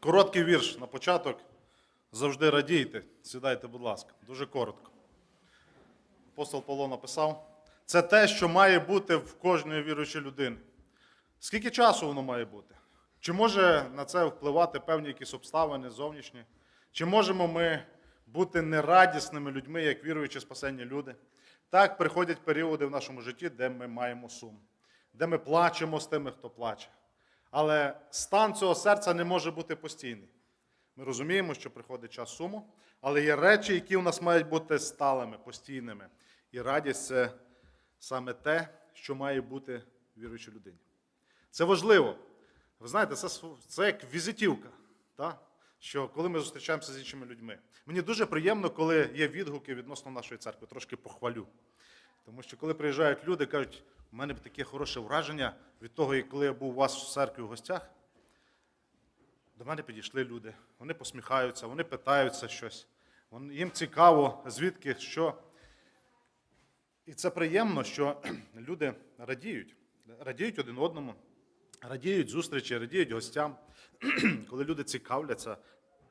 Короткий вірш на початок. Завжди радійте. Сідайте, будь ласка. Дуже коротко. Апостол Павло написав: це те, що має бути в кожної віруючої людини. Скільки часу воно має бути? Чи може на це впливати певні якісь обставини зовнішні? Чи можемо ми бути нерадісними людьми, як віруючі спасенні люди? Так, приходять періоди в нашому житті, де ми маємо сум, де ми плачемо з тими, хто плаче. Але стан цього серця не може бути постійний. Ми розуміємо, що приходить час суму, але є речі, які у нас мають бути сталими, постійними. І радість це саме те, що має бути віруючій людині. Це важливо. Ви знаєте, це, це як візитівка. Та? Що коли ми зустрічаємося з іншими людьми. Мені дуже приємно, коли є відгуки відносно нашої церкви, трошки похвалю. Тому що коли приїжджають люди, кажуть, у мене таке хороше враження від того, коли я був у вас в церкві в гостях. До мене підійшли люди, вони посміхаються, вони питаються щось. Їм цікаво, звідки, що. І це приємно, що люди радіють, радіють один одному, радіють зустрічі, радіють гостям, коли люди цікавляться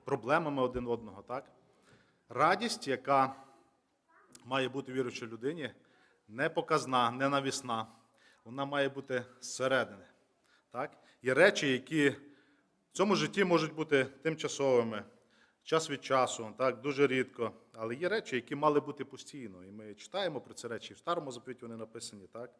проблемами один одного. Так? Радість, яка має бути віруючій людині, не показна, не навісна. Вона має бути зсередини. Так? Є речі, які в цьому житті можуть бути тимчасовими, час від часу, так, дуже рідко. Але є речі, які мали бути постійно. І ми читаємо про ці речі. В старому заповіті вони написані, так?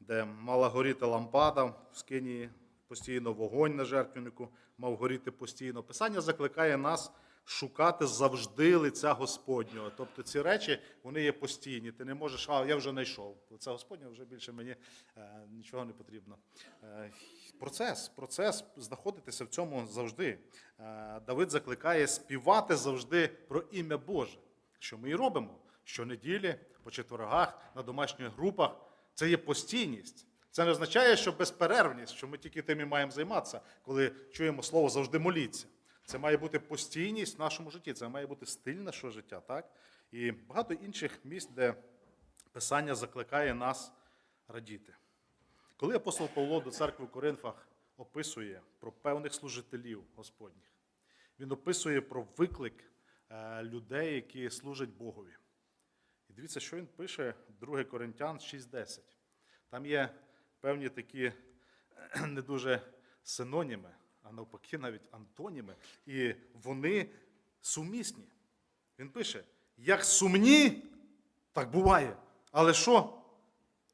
де мала горіти лампада в скині, постійно вогонь на жертвеннику мав горіти постійно. Писання закликає нас шукати завжди лиця Господнього. Тобто ці речі вони є постійні. Ти не можеш, а я вже знайшов. Лиця Господнього вже більше мені е, нічого не потрібно. Е, процес, процес знаходитися в цьому завжди. Е, Давид закликає співати завжди про ім'я Боже, що ми і робимо щонеділі, по четвергах, на домашніх групах. Це є постійність. Це не означає, що безперервність, що ми тільки тим і маємо займатися, коли чуємо слово завжди моліться. Це має бути постійність в нашому житті, це має бути стиль нашого життя, так? І багато інших місць, де Писання закликає нас радіти. Коли апостол Павло до церкви в Коринфах описує про певних служителів Господніх, він описує про виклик е, людей, які служать Богові. І дивіться, що він пише 2 Коринтян 6.10. Там є певні такі не дуже синоніми, а навпаки, навіть антоніми. І вони сумісні. Він пише: як сумні, так буває. Але що?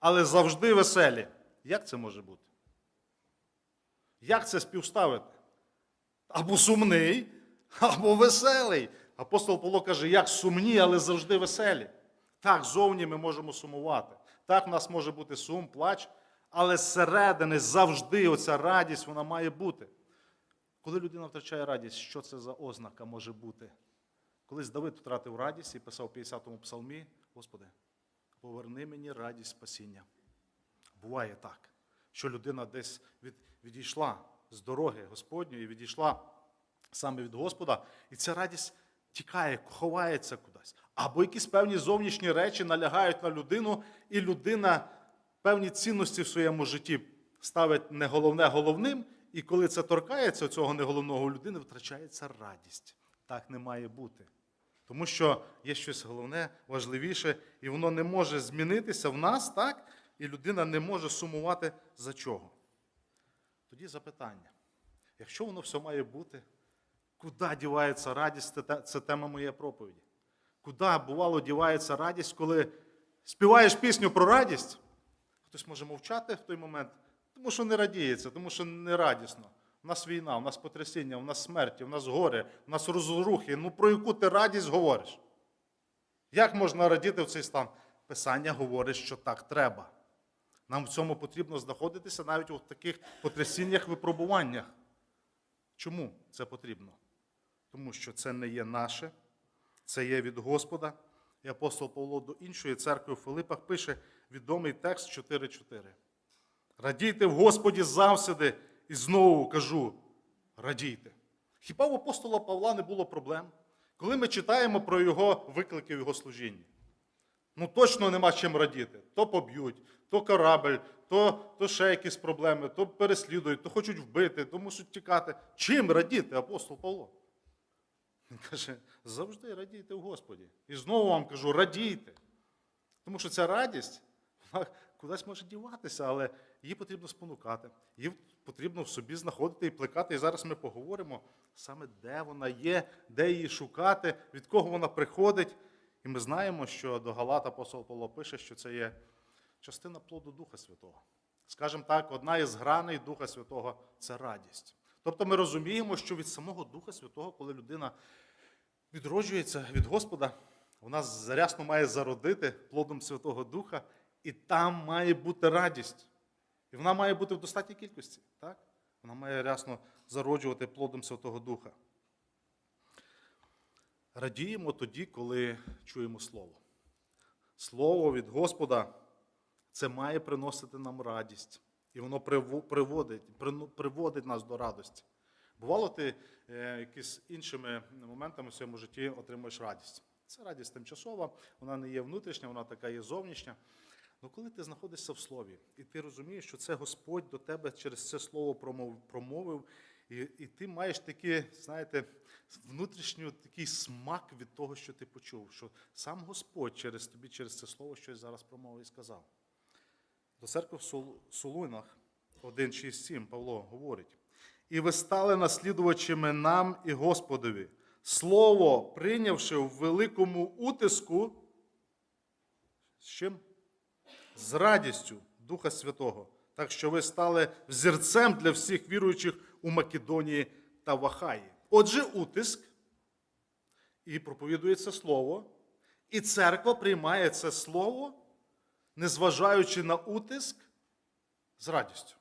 Але завжди веселі. Як це може бути? Як це співставити? Або сумний, або веселий. Апостол Павло каже, як сумні, але завжди веселі. Так, зовні ми можемо сумувати. Так, в нас може бути сум, плач, але зсередини завжди оця радість вона має бути. Коли людина втрачає радість, що це за ознака може бути? Колись Давид втратив радість і писав в 50-му псалмі: Господи, поверни мені радість спасіння. Буває так, що людина десь від, відійшла з дороги Господньої, відійшла саме від Господа, і ця радість тікає, ховається кудись. Або якісь певні зовнішні речі налягають на людину, і людина певні цінності в своєму житті ставить не головне головним, і коли це торкається цього неголовного людини, втрачається радість. Так не має бути. Тому що є щось головне, важливіше, і воно не може змінитися в нас, так? І людина не може сумувати за чого. Тоді запитання: якщо воно все має бути, куди дівається радість? Це тема моєї проповіді. Куди, бувало, дівається радість, коли співаєш пісню про радість? Хтось може мовчати в той момент, тому що не радіється, тому що не радісно. У нас війна, у нас потрясіння, у нас смерті, у нас горе, у нас розрухи. Ну про яку ти радість говориш? Як можна радіти в цей стан? Писання говорить, що так треба. Нам в цьому потрібно знаходитися навіть у таких потрясіннях, випробуваннях. Чому це потрібно? Тому що це не є наше, це є від Господа. І апостол Павло до іншої церкви в Филипах пише відомий текст 4.4. Радійте в Господі завсіди, і знову кажу, радійте. Хіба у апостола Павла не було проблем? Коли ми читаємо про його виклики в його служінні? Ну точно нема чим радіти. То поб'ють, то корабель, то, то ще якісь проблеми, то переслідують, то хочуть вбити, то мусять тікати. Чим радіти, апостол Павло? Він каже, завжди радійте в Господі. І знову вам кажу, радійте. Тому що ця радість, вона кудись може діватися, але її потрібно спонукати, її потрібно в собі знаходити і плекати. І зараз ми поговоримо саме, де вона є, де її шукати, від кого вона приходить. І ми знаємо, що до Галата апостол Павло пише, що це є частина плоду Духа Святого. Скажімо так, одна із граней Духа Святого це радість. Тобто ми розуміємо, що від самого Духа Святого, коли людина відроджується від Господа, вона зарясно має зародити плодом Святого Духа, і там має бути радість. І вона має бути в достатній кількості. Так? Вона має рясно зароджувати плодом Святого Духа. Радіємо тоді, коли чуємо Слово. Слово від Господа це має приносити нам радість. І воно приводить, приводить нас до радості. Бувало, ти е, якісь іншими моментами в своєму житті отримуєш радість. Це радість тимчасова, вона не є внутрішня, вона така є зовнішня. Але коли ти знаходишся в слові, і ти розумієш, що це Господь до тебе через це слово промов- промовив, і, і ти маєш такий, знаєте, внутрішній такий смак від того, що ти почув, що сам Господь через тобі, через це слово щось зараз промовив і сказав. До церкви в Сол- Солунах 1.6.7 Павло говорить. І ви стали наслідувачами нам і Господові, слово прийнявши в великому утиску, з чим? З радістю Духа Святого, так що ви стали взірцем для всіх віруючих у Македонії та в Ахаї. Отже, утиск, і проповідується слово, і церква приймає це слово, незважаючи на утиск, з радістю.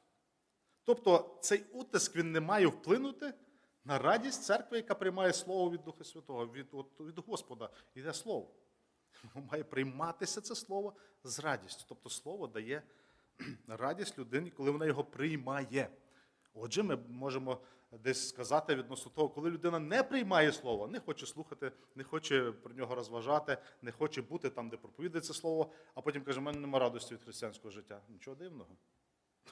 Тобто цей утиск він не має вплинути на радість церкви, яка приймає слово від Духа Святого, від, від Господа. Іде слово. Воно має прийматися це слово з радістю. Тобто слово дає радість людині, коли вона його приймає. Отже, ми можемо десь сказати відносно того, коли людина не приймає слово, не хоче слухати, не хоче про нього розважати, не хоче бути там, де проповідується слово, а потім каже, в мене немає радості від християнського життя. Нічого дивного.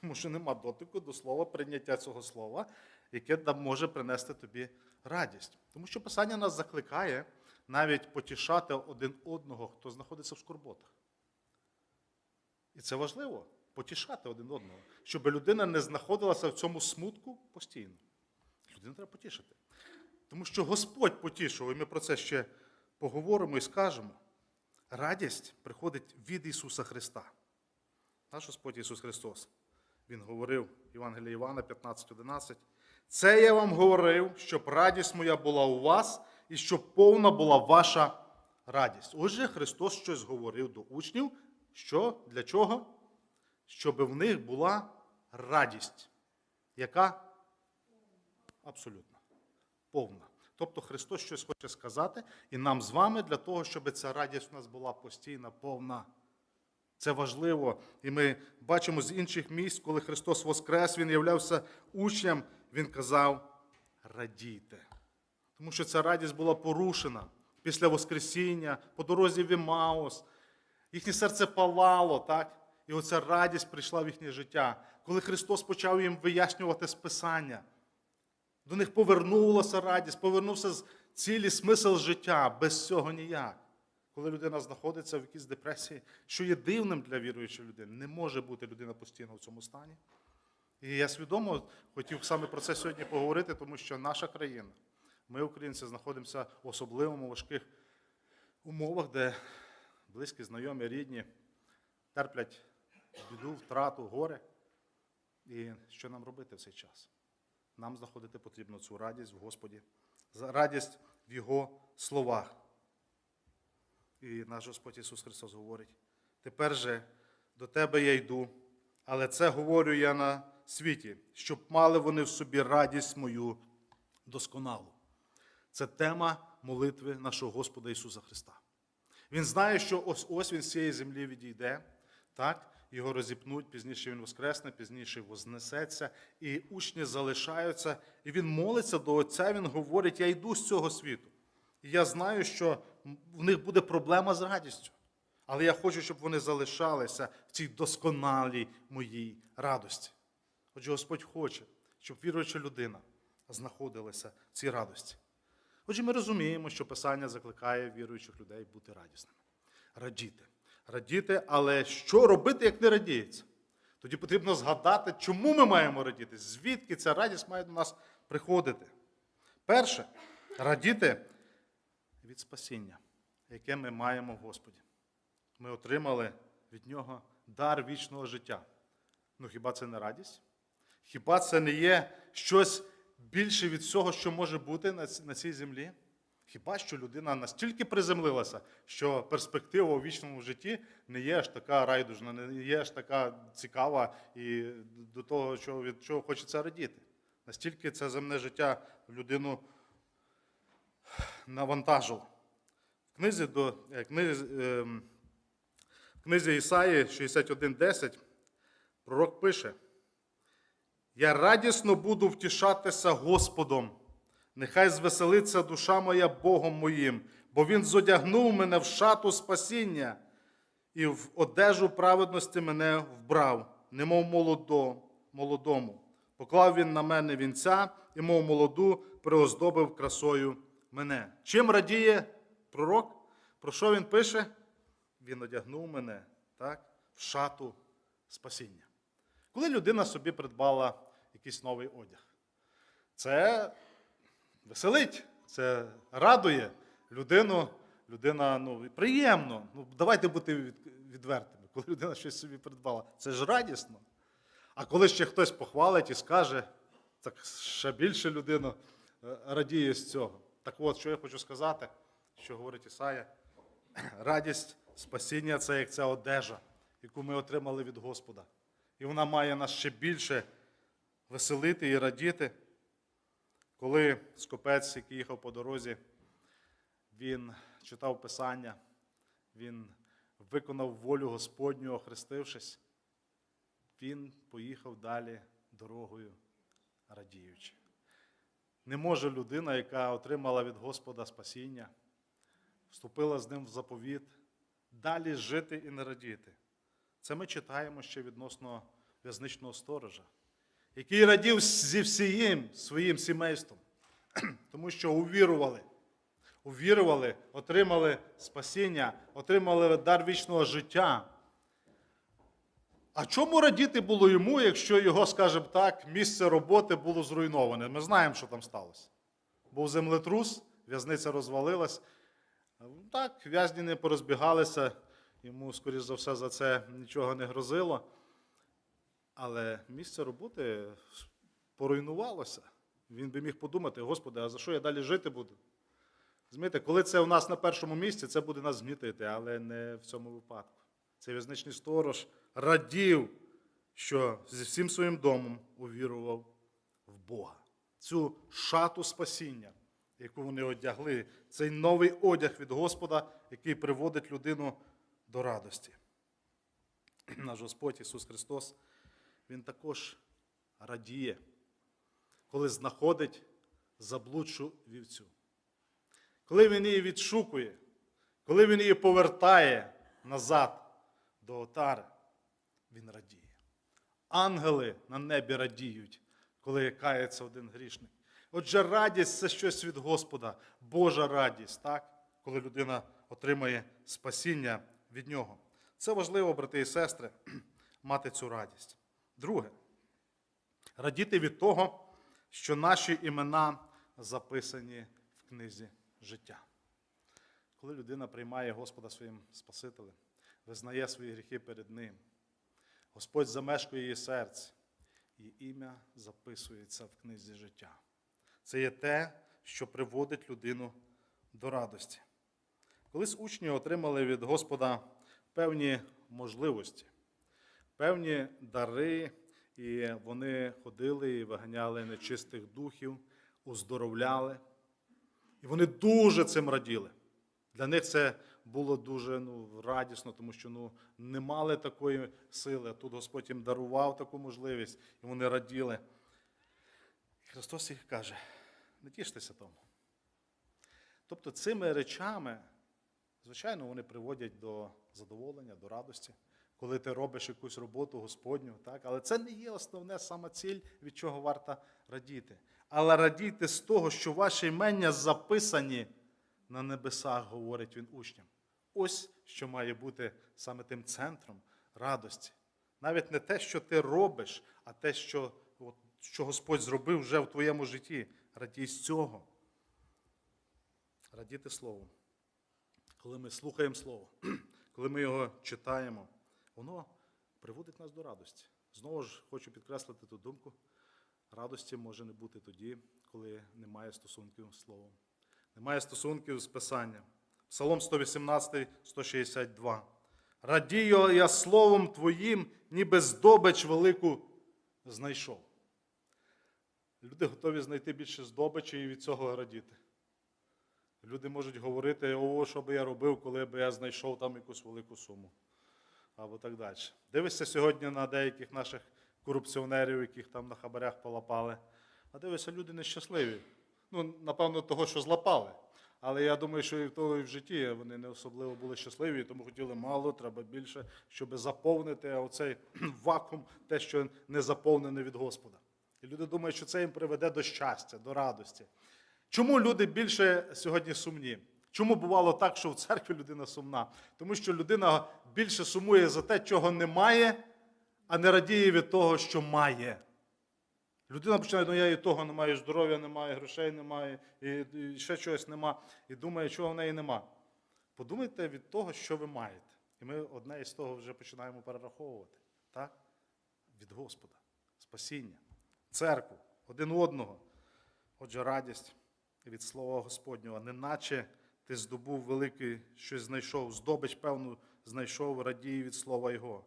Тому що нема дотику до слова, прийняття цього слова, яке може принести тобі радість. Тому що Писання нас закликає навіть потішати один одного, хто знаходиться в скорботах. І це важливо потішати один одного, щоб людина не знаходилася в цьому смутку постійно. Людину треба потішити. Тому що Господь потішив, і ми про це ще поговоримо і скажемо. Радість приходить від Ісуса Христа. Наш Господь Ісус Христос. Він говорив Євангелія Івана 15.11. Це я вам говорив, щоб радість моя була у вас і щоб повна була ваша радість. Отже, Христос щось говорив до учнів, що для чого? Щоб в них була радість. Яка? Абсолютно. Повна. Тобто Христос щось хоче сказати, і нам з вами для того, щоб ця радість у нас була постійна, повна. Це важливо. І ми бачимо з інших місць, коли Христос воскрес, Він являвся учням, Він казав: радійте. Тому що ця радість була порушена після Воскресіння, по дорозі в Імаус. Їхнє серце палало, так? І оця радість прийшла в їхнє життя. Коли Христос почав їм вияснювати Списання, до них повернулася радість, повернувся цілий смисл життя, без цього ніяк. Коли людина знаходиться в якійсь депресії, що є дивним для віруючої людини, не може бути людина постійно в цьому стані. І я свідомо хотів саме про це сьогодні поговорити, тому що наша країна, ми, українці, знаходимося в особливому важких умовах, де близькі, знайомі, рідні терплять біду, втрату, горе. І що нам робити в цей час? Нам знаходити потрібно цю радість в Господі, радість в Його словах. І наш Господь Ісус Христос говорить: тепер же до тебе я йду, але це говорю я на світі, щоб мали вони в собі радість мою досконалу. Це тема молитви нашого Господа Ісуса Христа. Він знає, що ось ось він з цієї землі відійде, так? його розіпнуть, пізніше він воскресне, пізніше вознесеться, і учні залишаються. І він молиться до Отця, він говорить: Я йду з цього світу. І я знаю, що в них буде проблема з радістю. Але я хочу, щоб вони залишалися в цій досконалій моїй радості. Отже, Господь хоче, щоб віруюча людина знаходилася в цій радості. Отже, ми розуміємо, що Писання закликає віруючих людей бути радісними, радіти. Радіти, але що робити, як не радіється? Тоді потрібно згадати, чому ми маємо радіти, звідки ця радість має до нас приходити. Перше, радіти від спасіння, яке ми маємо в Господі. Ми отримали від Нього дар вічного життя. Ну хіба це не радість? Хіба це не є щось більше від всього, що може бути на цій землі? Хіба що людина настільки приземлилася, що перспектива у вічному житті не є аж така райдужна, не є аж така цікава і до того, від чого хочеться радіти. Настільки це земне життя людину навантажило. В книзі, до, е, книзі, ем, в книзі Ісаї 61.10 пророк пише: Я радісно буду втішатися Господом, нехай звеселиться душа моя Богом моїм, бо Він зодягнув мене в шату спасіння і в одежу праведності мене вбрав, немов молодо, молодому. Поклав він на мене вінця, і мов молоду приоздобив красою мене. Чим радіє пророк? Про що він пише? Він одягнув мене так, в шату спасіння. Коли людина собі придбала якийсь новий одяг, це веселить, це радує людину. Людина, ну, приємно. Ну, давайте бути відвертими. Коли людина щось собі придбала, це ж радісно. А коли ще хтось похвалить і скаже, так ще більше людина е, радіє з цього. Так от, що я хочу сказати, що говорить Ісая, радість спасіння це як ця одежа, яку ми отримали від Господа. І вона має нас ще більше веселити і радіти. Коли скопець, який їхав по дорозі, він читав Писання, він виконав волю Господню, охрестившись, він поїхав далі дорогою, радіючи. Не може людина, яка отримала від Господа спасіння, вступила з ним в заповіт, далі жити і не радіти. Це ми читаємо ще відносно в'язничного сторожа, який радів зі всієм своїм сімейством, тому що увірували. Увірували, отримали спасіння, отримали дар вічного життя. А чому радіти було йому, якщо його, скажімо так, місце роботи було зруйноване? Ми знаємо, що там сталося. Був землетрус, в'язниця розвалилась. Так, в'язні не порозбігалися, йому, скоріш за все, за це нічого не грозило. Але місце роботи поруйнувалося. Він би міг подумати, Господи, а за що я далі жити буду? Розумієте, коли це у нас на першому місці, це буде нас згнітити, але не в цьому випадку. Цей в'язничний сторож радів, що зі всім своїм домом увірував в Бога. Цю шату спасіння, яку вони одягли, цей новий одяг від Господа, який приводить людину до радості. Наш Господь Ісус Христос, Він також радіє, коли знаходить заблудшу вівцю. Коли він її відшукує, коли він її повертає назад до отари, він радіє. Ангели на небі радіють, коли кається один грішник. Отже, радість це щось від Господа, Божа радість, так? коли людина отримає спасіння від нього. Це важливо, брати і сестри, мати цю радість. Друге, радіти від того, що наші імена записані в книзі життя. Коли людина приймає Господа своїм Спасителем, визнає свої гріхи перед Ним, Господь замешкує її серце, і ім'я записується в книзі життя. Це є те, що приводить людину до радості. Колись учні отримали від Господа певні можливості, певні дари, і вони ходили і виганяли нечистих духів, уздоровляли. І вони дуже цим раділи. Для них це було дуже ну, радісно, тому що ну, не мали такої сили. Тут Господь їм дарував таку можливість, і вони раділи. І Христос їх каже: не тіштеся тому. Тобто цими речами Звичайно, вони приводять до задоволення, до радості, коли ти робиш якусь роботу Господню, так? але це не є основне сама ціль, від чого варто радіти. Але радійте з того, що ваші імення записані на небесах, говорить він учням. Ось що має бути саме тим центром радості. Навіть не те, що ти робиш, а те, що, от, що Господь зробив вже в твоєму житті. Радій з цього. Радіти Словом. Коли ми слухаємо Слово, коли ми його читаємо, воно приводить нас до радості. Знову ж хочу підкреслити ту думку. Радості може не бути тоді, коли немає стосунків з Словом. Немає стосунків з Писанням. Псалом 118, 162. Радію я словом Твоїм, ніби здобич велику знайшов. Люди готові знайти більше здобичі і від цього радіти. Люди можуть говорити, о, що би я робив, коли б я знайшов там якусь велику суму. Або так далі. Дивишся сьогодні на деяких наших корупціонерів, яких там на хабарях полапали. А дивишся, люди нещасливі. Ну, напевно, того, що злапали. Але я думаю, що і в того і в житті вони не особливо були щасливі, тому хотіли мало, треба більше, щоб заповнити оцей вакуум, те, що не заповнене від Господа. І люди думають, що це їм приведе до щастя, до радості. Чому люди більше сьогодні сумні? Чому бувало так, що в церкві людина сумна? Тому що людина більше сумує за те, чого немає, а не радіє від того, що має. Людина починає, ну я і того не маю, здоров'я немає, грошей немає, і, ще чогось нема, і думає, чого в неї нема. Подумайте від того, що ви маєте. І ми одне із того вже починаємо перераховувати. Так? Від Господа, спасіння, церкву, один одного. Отже, радість від Слова Господнього, неначе ти здобув великий щось знайшов, здобич, певну, знайшов, радій від слова Його.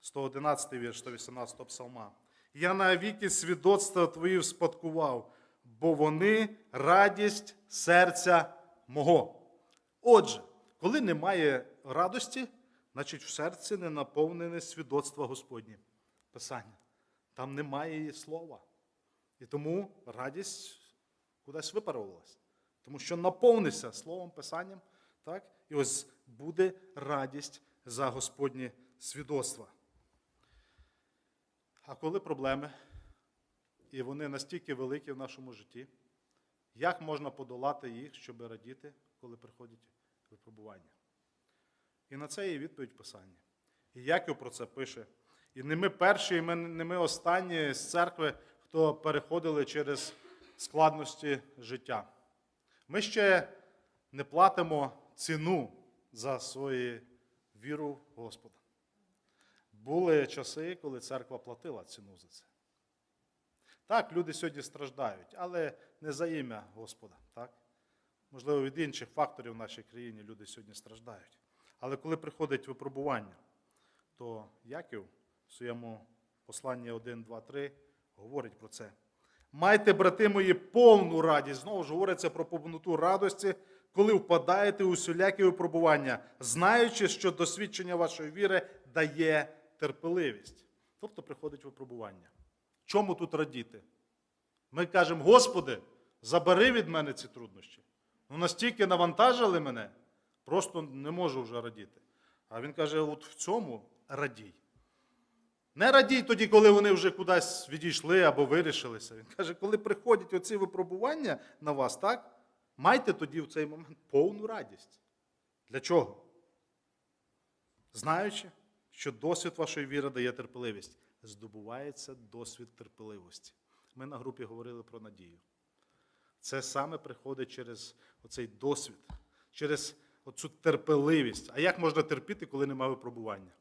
111 вірш, 118 псалма. Я навіки свідоцтва твої вспадкував, бо вони радість серця мого. Отже, коли немає радості, значить в серці не наповнене свідоцтво Господнє. Писання. Там немає слова. І тому радість кудись випарувалась. Тому що наповнився Словом Писанням, так? і ось буде радість за Господнє свідоцтво. А коли проблеми, і вони настільки великі в нашому житті, як можна подолати їх, щоб радіти, коли приходять випробування? І на це є відповідь Писання. І Яків про це пише. І не ми перші, і ми- не ми останні з церкви, хто переходили через складності життя. Ми ще не платимо ціну за свою віру в Господа. Були часи, коли церква платила ціну за це. Так, люди сьогодні страждають, але не за ім'я Господа. Так? Можливо, від інших факторів в нашій країні люди сьогодні страждають. Але коли приходить випробування, то Яків в своєму посланні 1, 2, 3 говорить про це. Майте, брати мої, повну радість. Знову ж говориться про повноту радості, коли впадаєте у всілякі випробування, знаючи, що досвідчення вашої віри дає терпеливість. Тобто приходить випробування. Чому тут радіти? Ми кажемо, Господи, забери від мене ці труднощі. Ну настільки навантажили мене, просто не можу вже радіти. А він каже: от в цьому радій. Не радій тоді, коли вони вже кудись відійшли або вирішилися. Він каже, коли приходять оці випробування на вас, так? Майте тоді в цей момент повну радість. Для чого? Знаючи, що досвід вашої віри дає терпеливість, здобувається досвід терпеливості. Ми на групі говорили про надію. Це саме приходить через оцей досвід, через оцю терпеливість. А як можна терпіти, коли немає випробування?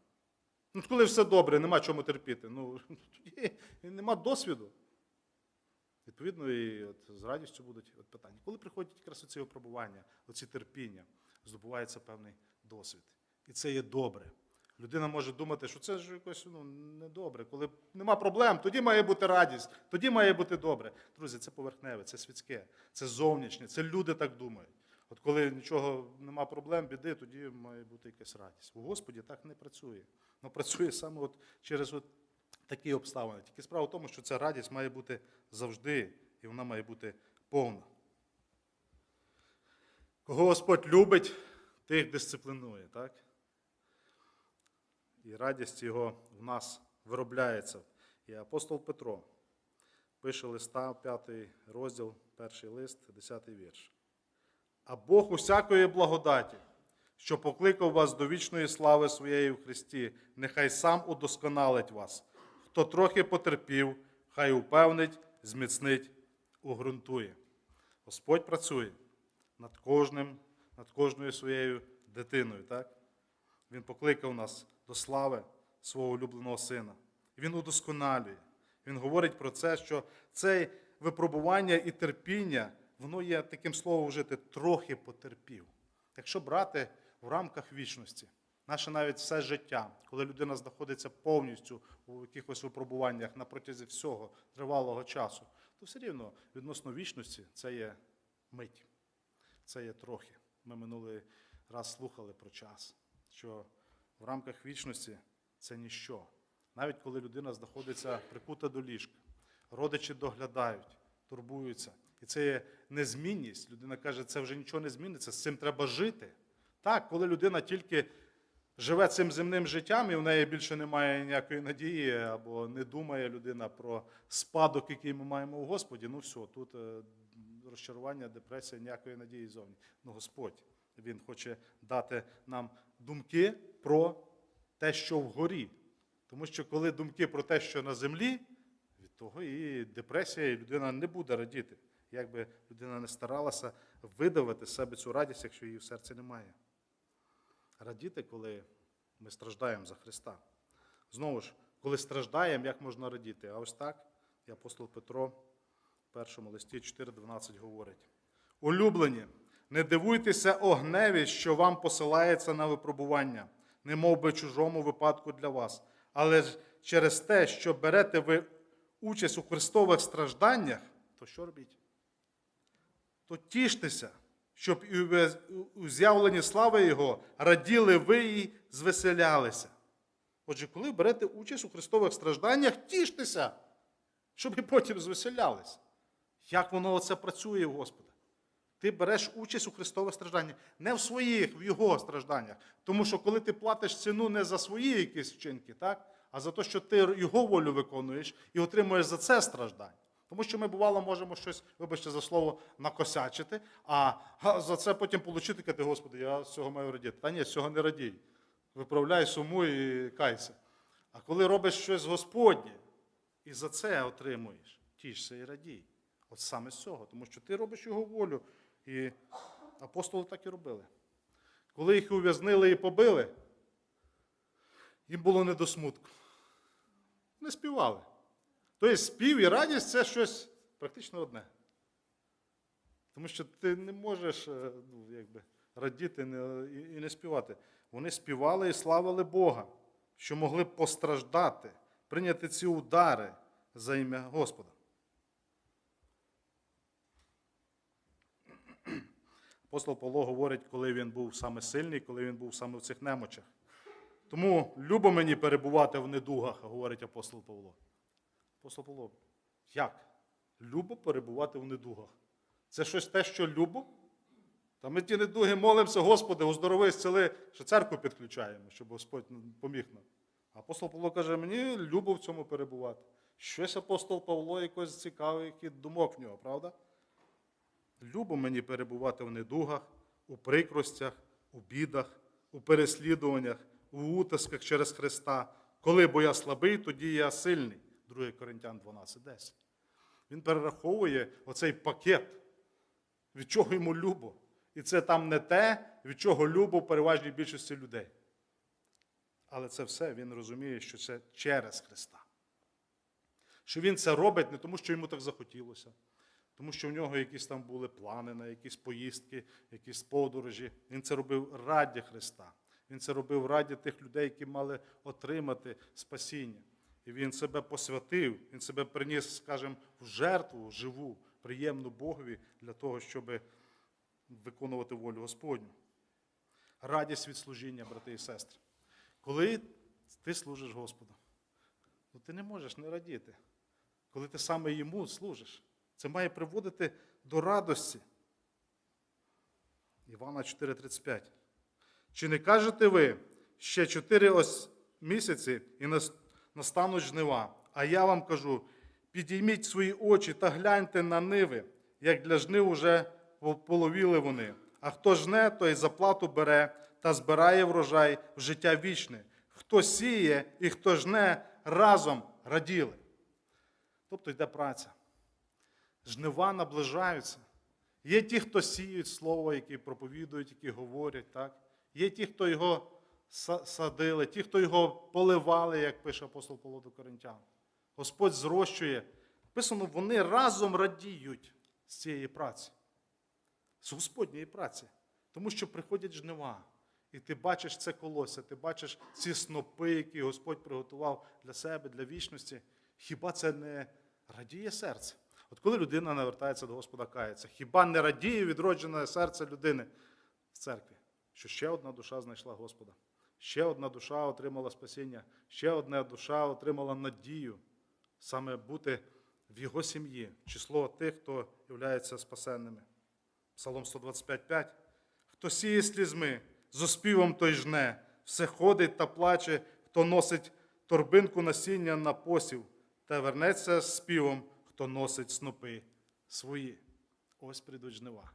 Ну, коли все добре, нема чому терпіти. Ну, тоді нема досвіду. Відповідно, і от з радістю будуть от питання. Коли приходять якраз оці випробування, оці терпіння, здобувається певний досвід. І це є добре. Людина може думати, що це ж якось ну, недобре. Коли нема проблем, тоді має бути радість, тоді має бути добре. Друзі, це поверхневе, це світське, це зовнішнє, це люди так думають. От коли нічого нема проблем, біди, тоді має бути якась радість. У Господі так не працює. Ну працює саме от через от такі обставини. Тільки справа в тому, що ця радість має бути завжди, і вона має бути повна. Кого Господь любить, тих дисциплінує, так? І радість його в нас виробляється. І апостол Петро пише листа, 5 розділ, перший лист, 10 вірш. А Бог усякої благодаті, що покликав вас до вічної слави своєї в Христі, нехай сам удосконалить вас. Хто трохи потерпів, хай упевнить, зміцнить, угрунтує. Господь працює над кожним, над кожною своєю дитиною. Так? Він покликав нас до слави свого улюбленого сина. Він удосконалює. Він говорить про це, що це випробування і терпіння, воно є таким словом вжити, трохи потерпів. Якщо брати в рамках вічності, наше навіть все життя, коли людина знаходиться повністю у якихось випробуваннях на протязі всього тривалого часу, то все рівно відносно вічності це є мить. Це є трохи. Ми минулий раз слухали про час, що в рамках вічності це ніщо. Навіть коли людина знаходиться прикута до ліжка, родичі доглядають, турбуються. І це є незмінність. Людина каже, це вже нічого не зміниться, з цим треба жити. Так, коли людина тільки живе цим земним життям, і в неї більше немає ніякої надії, або не думає людина про спадок, який ми маємо у Господі, ну все, тут е, розчарування, депресія, ніякої надії зовні. Ну, Господь, Він хоче дати нам думки про те, що вгорі. Тому що коли думки про те, що на землі, від того і депресія, і людина не буде радіти. Як би людина не старалася видавити з себе цю радість, якщо її в серці немає. Радіти, коли ми страждаємо за Христа. Знову ж, коли страждаємо, як можна радіти? А ось так, і апостол Петро в першому листі 4.12 говорить: Улюблені, не дивуйтеся огневі, що вам посилається на випробування, не мов би чужому випадку для вас, але ж через те, що берете ви участь у Христових стражданнях, то що робіть? То тіштеся, щоб і у- з'явленні слави Його раділи ви і звеселялися. Отже, коли берете участь у Христових стражданнях, тіштеся, щоб і потім звеселялися. Як воно оце працює в Господа? Ти береш участь у Христових стражданнях, не в своїх, в Його стражданнях. Тому що коли ти платиш ціну не за свої якісь вчинки, так? а за те, що ти Його волю виконуєш і отримуєш за це страждання. Тому що ми, бувало, можемо щось, вибачте за слово, накосячити, а за це потім отримати, казати, Господи, я з цього маю радіти. Та ні, з цього не радій. Виправляй суму і кайся. А коли робиш щось Господнє, і за це отримуєш, тішся і радій. От саме з цього, тому що ти робиш його волю. І апостоли так і робили. Коли їх ув'язнили і побили, їм було не до смутку. Не співали. Тобто спів і радість це щось практично одне. Тому що ти не можеш е, ну, якби, радіти і і не співати. Вони співали і славили Бога, що могли постраждати, прийняти ці удари за ім'я Господа. Апостол Павло говорить, коли він був саме сильний, коли він був саме в цих немочах. Тому любо мені перебувати в недугах, говорить апостол Павло. Апостол Павло, як? Любо перебувати в недугах. Це щось те, що любо? Та ми ті недуги молимося, Господи, оздорови, зціли, що церкву підключаємо, щоб Господь поміг нам. Апостол Павло каже, мені любо в цьому перебувати. Щось апостол Павло якось цікавий, який думок в нього, правда? Любо мені перебувати в недугах, у прикростях, у бідах, у переслідуваннях, у утисках через Христа. Коли бо я слабий, тоді я сильний. 2 Коринтян 12.10. Він перераховує оцей пакет, від чого йому любо. І це там не те, від чого любо в переважній більшості людей. Але це все він розуміє, що це через Христа. Що він це робить не тому, що йому так захотілося, тому що в нього якісь там були плани на якісь поїздки, якісь подорожі. Він це робив раді Христа. Він це робив раді тих людей, які мали отримати спасіння. І він себе посвятив, він себе приніс, скажімо, в жертву живу, приємну Богові для того, щоб виконувати волю Господню. Радість від служіння, брати і сестри. Коли ти служиш Господу, ну ти не можеш не радіти. Коли ти саме йому служиш, це має приводити до радості. Івана 4:35. Чи не кажете ви, ще чотири ось місяці і нас- настануть жнива? А я вам кажу: підійміть свої очі та гляньте на ниви, як для жнив уже половіли вони. А хто жне, той заплату бере та збирає врожай в життя вічне. Хто сіє і хто жне, разом раділи. Тобто йде праця. Жнива наближаються. Є ті, хто сіють слово, які проповідують, які говорять. так? Є ті, хто його садили, ті, хто його поливали, як пише апостол Павло до Коринтян. Господь зрощує. Писано, вони разом радіють з цієї праці, з Господньої праці. Тому що приходять жнива. І ти бачиш це колося, ти бачиш ці снопи, які Господь приготував для себе, для вічності. Хіба це не радіє серце? От коли людина навертається до Господа кається, хіба не радіє відроджене серце людини в церкві, що ще одна душа знайшла Господа, ще одна душа отримала спасіння, ще одна душа отримала надію саме бути в його сім'ї, число тих, хто є спасенними. Псалом 125,5. Хто сіє слізьми, з оспівом той жне, все ходить та плаче, хто носить торбинку насіння на посів, та вернеться з співом, хто носить снопи свої. Ось прийдуть жнива.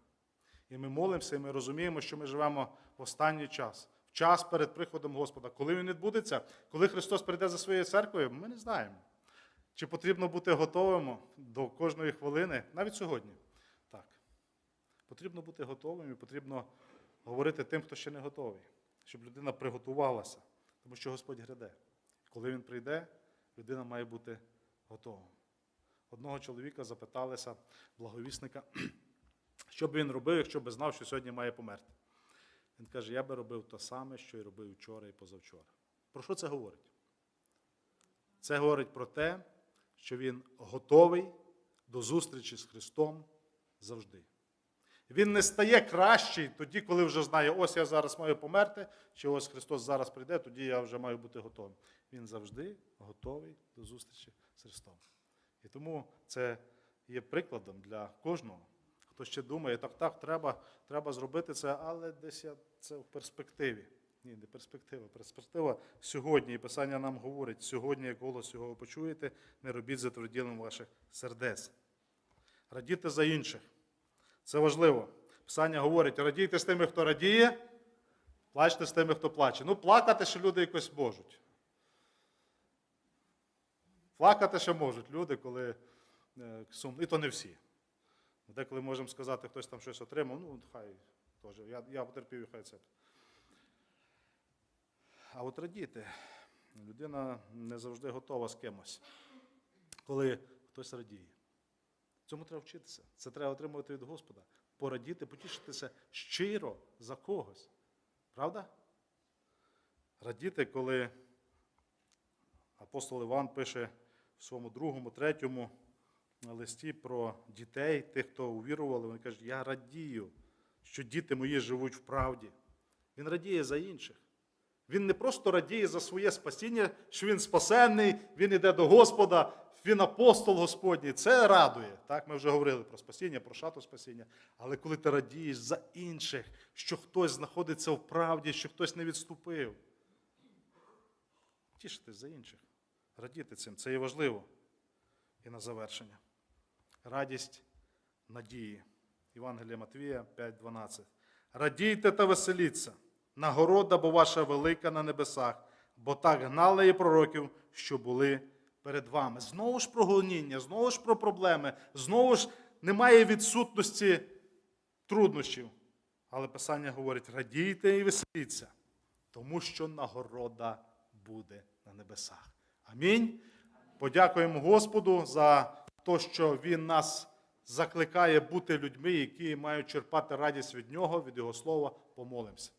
І ми молимося, і ми розуміємо, що ми живемо в останній час, час перед приходом Господа. Коли він відбудеться, коли Христос прийде за своєю церквою, ми не знаємо. Чи потрібно бути готовим до кожної хвилини, навіть сьогодні. Так. Потрібно бути готовим і потрібно говорити тим, хто ще не готовий, щоб людина приготувалася, тому що Господь гряде. Коли він прийде, людина має бути готова. Одного чоловіка запиталися благовісника, що б він робив, якщо б знав, що сьогодні має померти. Він каже: я би робив те саме, що й робив вчора і позавчора. Про що це говорить? Це говорить про те, що він готовий до зустрічі з Христом завжди. Він не стає кращий тоді, коли вже знає, ось я зараз маю померти, чи ось Христос зараз прийде, тоді я вже маю бути готовим. Він завжди готовий до зустрічі з Христом. І тому це є прикладом для кожного, хто ще думає, так, так, треба, треба зробити це, але десь я це в перспективі. Ні, не перспектива. Перспектива сьогодні. І Писання нам говорить, сьогодні, як голос його почуєте, не робіть затверділим ваших сердець. Радіти за інших. Це важливо. Писання говорить, радійте з тими, хто радіє, плачте з тими, хто плаче. Ну, плакати ще люди якось можуть. Плакати ще можуть люди, коли е, сумно. І то не всі. Деколи можемо сказати, хтось там щось отримав, ну, хай теж. Я, я потерпів, хай це. А от радіти, людина не завжди готова з кимось, коли хтось радіє. Цьому треба вчитися. Це треба отримувати від Господа. Порадіти, потішитися щиро за когось. Правда? Радіти, коли апостол Іван пише в своєму другому, третьому листі про дітей, тих, хто увірували, він каже, я радію, що діти мої живуть в правді. Він радіє за інших. Він не просто радіє за своє спасіння, що він спасенний, він йде до Господа, він апостол Господній. Це радує. Так, ми вже говорили про спасіння, про шату спасіння. Але коли ти радієш за інших, що хтось знаходиться в правді, що хтось не відступив. Тішитись за інших. Радіти цим. Це є важливо. І на завершення. Радість надії. Євангелія Матвія 5.12. Радійте та веселіться. Нагорода, бо ваша велика на небесах, бо так гнали і пророків, що були перед вами. Знову ж про гоніння, знову ж про проблеми, знову ж немає відсутності труднощів. Але Писання говорить: радійте і веселіться, тому що нагорода буде на небесах. Амінь. Подякуємо Господу за те, що Він нас закликає бути людьми, які мають черпати радість від Нього, від Його слова. Помолимося.